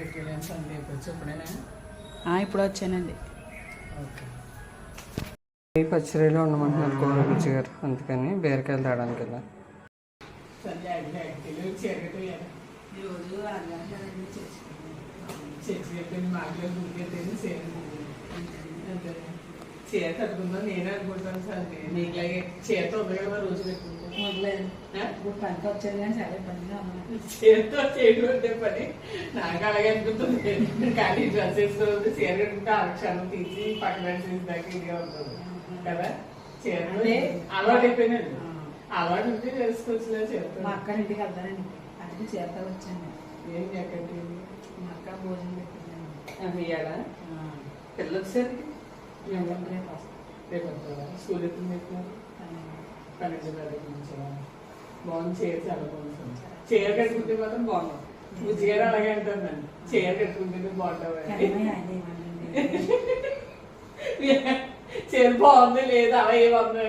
మార్కెట్కి వెళ్ళాను సండే ఇప్పుడు వచ్చానండి. ఓకే. పచ్చిరీలో ఉండమంటున్నారు కూర రుచి గారు. అందుకని బీరకాయలు తేడానికి వెళ్ళా. సండే అడిగి అడిగి చీరగట్టు ఈరోజు చర్చి చెప్పింది మాటలో గుడికెళ్ళి చీర కట్టుకుందాం నేనే అనుకుంటాను చీరతో ఉంది కదా రోజు పెట్టుకుంటాను ఇప్పుడు పంట వచ్చాను కానీ ఇబ్బందిగా ఉంది చీరతో చేయడం పని. నాకు అలాగే అనిపిస్తుంది. కానీ డ్రెస్ వేసుకోవద్దు చీర కట్టుకుంటే ఆ క్షణం తీసి పక్కన దాకా ఇదిగా ఉంటుంది. కదా? చీర అలవాటు అయిపోయినాడు ఆ. అలవాటు ఉంటే చేసుకోవచ్చులే చీరతో మా అక్క ఇంటికి వెళ్తానండి. అందుకే చేరతా వచ్చాను. ఏం ఎక్కడికి మా అక్క భోజనం పెట్టిందండి. ఇయ్యాలా? పిల్లలు వచ్చేసరికి ఎవరు రేపు వస్తాను రేపు వస్తారా స్కూల్ ఎప్పుడు పెట్టినారు? కరెక్ట్ బాగుంది చీర చాలా బాగుంది చీర కట్టుకుంటే మాత్రం బాగున్నాం నువ్వు చీర అలాగే అంటుందండి చీర కట్టుకుంటేనే బాగుంటావు చీర బాగుంది లేదా అలా ఏమన్నా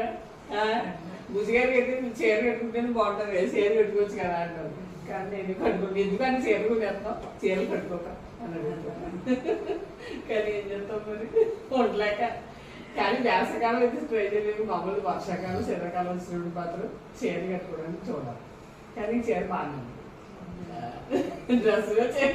బుజ్జి గారికి అయితే నువ్వు చీర కట్టుకుంటేనే బాగుంటుంది చీర కట్టుకోవచ్చు కదా అంటారు కానీ నేను కట్టుకుంటే ఎందుకని చీర కొనేస్తాం చీరలు కట్టుకోక అని అడుగుతాను కానీ ఏం చేస్తాం మరి? ఉండలేక కానీ వేసవకాలం అయితే ట్రై చేయలేదు మామూలు వర్షాకాలం శీతాకాలం వచ్చినప్పుడు మాత్రం చీర కట్టుకోవడానికి చూడాలి. కానీ చీర బాగానే డ్రెస్సులో చీర